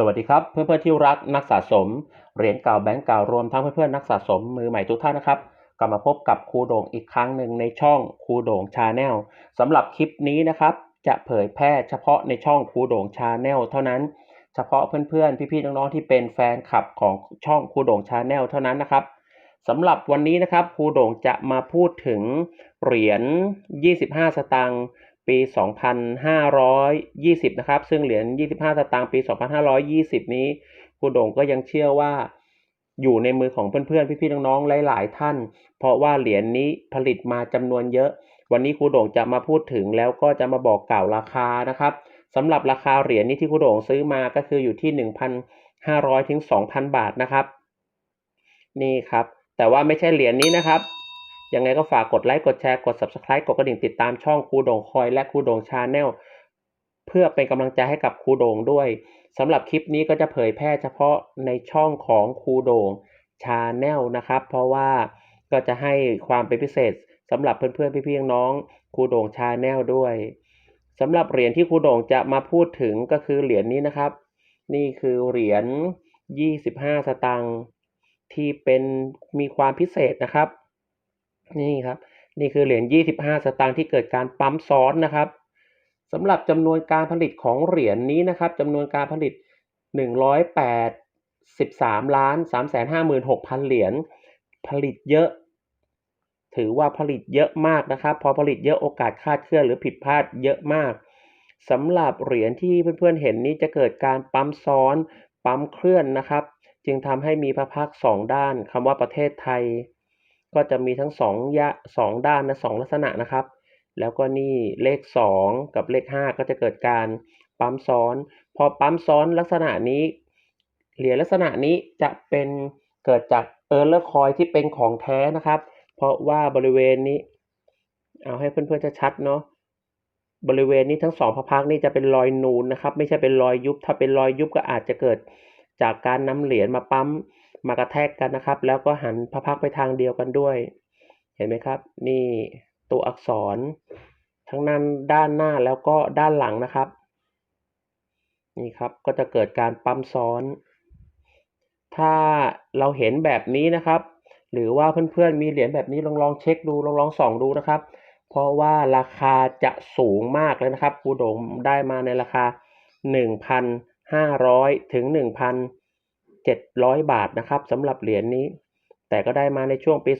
สวัสดีครับเพื่อนๆที่รักนักสะสมเหรียญเก่าแบงก์เก่ารวมทั้งเพื่อนๆนักสะสมมือใหม่ทุกท่านนะครับกลับมาพบกับครูโด่งอีกครั้งหนึ่งในช่องครูโด่งชาแนลสำหรับคลิปนี้นะครับ จะเผยแพร่เฉพาะในช่องครูโด่งชาแนลเท่านั้น เฉพาะเพื่อนๆพี่ๆน้องๆที่เป็นแฟนคลับของช่องครูโด่งชาแนลเท่านั้นนะครับสำหรับวันนี้นะครับครูโด่งจะมาพูดถึงเหรียญ 25 สตางค์ ปี 2520 นะครับ ซึ่งเหรียญ 25 สตางค์ปี 2520 นี้ครูโด่งก็ยังเชื่อว่าอยู่ในมือของเพื่อนๆ พี่ๆ น้องๆ หลาย ๆ ท่าน เพราะว่าเหรียญนี้ผลิตมาจำนวนเยอะ วันนี้ครูโด่งจะมาพูดถึงแล้วก็จะมาบอกกล่าวราคานะครับสำหรับราคาเหรียญนี้ที่ครูโด่งซื้อมาก็คืออยู่ที่ 1,500 ถึง 2,000 บาทนะครับ นี่ครับ แต่ว่าไม่ใช่เหรียญนี้นะครับ ยังไงก็ฝากกดไลค์กดแชร์กด subscribe กดกระดิ่งติดตามช่องครูโด่งคอยและครูโด่งชาแนลเพื่อเป็นกำลังใจให้กับครูโด่งด้วยสำหรับคลิปนี้ก็จะเผยแพร่เฉพาะในช่องของครูโด่งชาแนลนะครับ เพราะว่าก็จะให้ความเป็นพิเศษสำหรับเพื่อนๆพี่ๆน้องครูโด่งชาแนลด้วยสำหรับเหรียญที่ครูโด่งจะมาพูดถึงก็คือเหรียญนี้นะครับ นี่คือเหรียญ 25 สตางค์ที่เป็นมีความพิเศษนะครับ นี่ครับ นี่คือเหรียญ 25 สตางค์ที่เกิดการปั๊มซ้อนนะครับสำหรับจำนวนการผลิตของเหรียญนี้นะครับจำนวนการผลิต 183ล้าน356,000 เหรียญผลิตเยอะ ถือว่าผลิตเยอะมากนะครับ พอผลิตเยอะโอกาสคาดเคลื่อนหรือผิดพลาดเยอะมากสำหรับเหรียญที่เพื่อนๆเห็นนี้จะเกิดการปั๊มซ้อนปั๊มเคลื่อนนะครับ จึงทำให้มีพระพักสองด้านคำว่าประเทศไทย ก็จะมีทั้งสองยะสองด้านนะสองลักษณะนะครับ แล้วก็นี่เลข 2 กับเลข 5 ก็จะเกิดการปั๊มซ้อน พอปั๊มซ้อนลักษณะนี้ เหรียญลักษณะนี้จะเป็นเกิดจากเออร์เลอร์คอยที่เป็นของแท้นะครับ เพราะว่าบริเวณนี้ เอาให้เพื่อนๆจะชัดเนาะบริเวณนี้ทั้งสองพระพักนี่จะเป็นรอยนูนนะครับ ไม่ใช่เป็นรอยยุบถ้าเป็นรอยยุบก็อาจจะเกิดจากการนำเหรียญมาปั๊ม มากระแทกกันนะครับ แล้วก็หันพระพักไปทางเดียวกันด้วย เห็นไหมครับ นี่ตัวอักษรทั้งนั้นด้านหน้าแล้วก็ด้านหลังนะครับ นี่ครับก็จะเกิดการปั๊มซ้อน ถ้าเราเห็นแบบนี้นะครับ หรือว่าเพื่อนๆมีเหรียญแบบนี้ลองลองเช็คดูลองลองส่องดูนะครับ เพราะว่าราคาจะสูงมากเลยนะครับครูโด่งได้มาในราคา 1,500 ถึง 700 บาทนะครับสำหรับเหรียญนี้ แต่ก็ได้มาในช่วงปี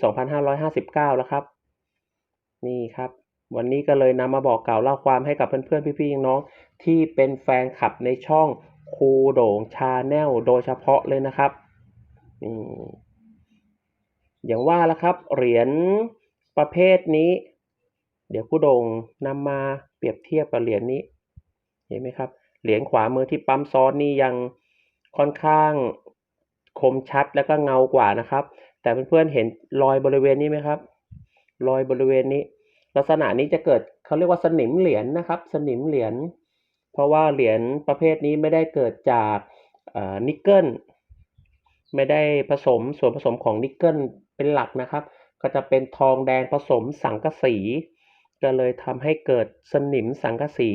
2559 แล้วครับ นี่ครับ วันนี้ก็เลยนำมาบอกกล่าวเล่าความให้กับเพื่อนๆ พี่ๆน้องที่เป็นแฟนคลับในช่องครูโด่งชาแนลโดยเฉพาะเลยนะครับนี่อย่างว่าแล้วครับ เหรียญประเภทนี้ เดี๋ยวครูโด่งนำมาเปรียบเทียบกับเหรียญนี้ เห็นไหมครับ เหรียญขวามือที่ปั๊มซ้อนนี่ยังค่อนข้าง คมชัดแล้วก็เงากว่านะครับ แต่เพื่อนๆเห็นรอยบริเวณนี้ไหมครับ รอยบริเวณนี้ ลักษณะนี้จะเกิดเขาเรียกว่าสนิมเหรียญนะครับ สนิมเหรียญเพราะว่าเหรียญประเภทนี้ไม่ได้เกิดจากนิกเกิลไม่ได้ผสมส่วนผสมของนิกเกิลเป็นหลักนะครับ ก็จะเป็นทองแดงผสมสังกะสี ก็เลยทำให้เกิดสนิมสังกะสี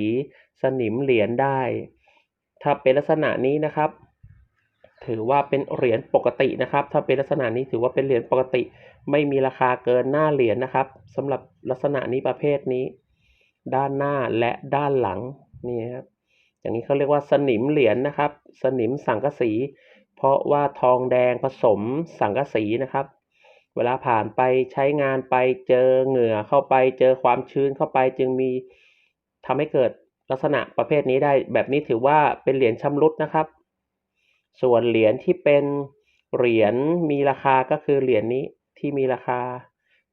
สนิมเหรียญได้ ถ้าเป็นลักษณะนี้นะครับ ถือว่าเป็นเหรียญปกตินะครับ ถ้าเป็นลักษณะนี้ถือว่าเป็นเหรียญปกติ ไม่มีราคาเกินหน้าเหรียญนะครับสำหรับลักษณะนี้ประเภทนี้ ด้านหน้าและด้านหลังนี่ครับอย่างนี้เขาเรียกว่าสนิมเหรียญนะครับ สนิมสังกะสี เพราะว่าทองแดงผสมสังกะสีนะครับ เวลาผ่านไปใช้งานไปเจอเหงื่อเข้าไปเจอความชื้นเข้าไปจึงมีทำให้เกิดลักษณะประเภทนี้ได้ แบบนี้ถือว่าเป็นเหรียญชำรุดนะครับ ส่วนเหรียญที่เป็นเหรียญมีราคาก็คือเหรียญนี้ที่มีราคา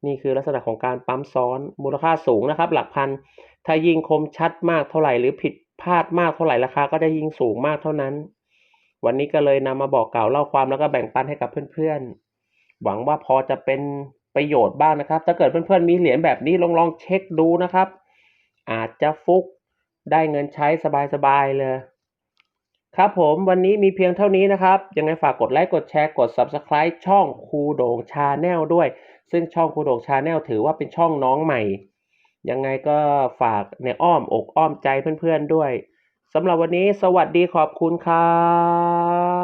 นี่คือลักษณะของการปั๊มซ้อนมูลค่าสูงนะครับ หลักพัน ถ้ายิงคมชัดมากเท่าไหร่หรือผิดพลาดมากเท่าไหร่ราคาก็จะยิ่งสูงมากเท่านั้น วันนี้ก็เลยนำมาบอกกล่าวเล่าความแล้วก็แบ่งปันให้กับเพื่อนๆ หวังว่าพอจะเป็นประโยชน์บ้างนะครับ ถ้าเกิดเพื่อนๆมีเหรียญแบบนี้ลองลองเช็คดูนะครับ อาจจะฟุกได้เงินใช้สบายๆเลย ครับผมวันนี้มีเพียงเท่านี้นะครับ ยังไงฝากกดไลค์กดแชร์กด Subscribe ช่องครูโด่งชาแนลด้วย ซึ่งช่องครูโด่งชาแนลถือว่าเป็นช่องน้องใหม่ ยังไงก็ฝากในอ้อมอกอ้อมใจเพื่อนๆด้วยสำหรับวันนี้สวัสดีขอบคุณครับ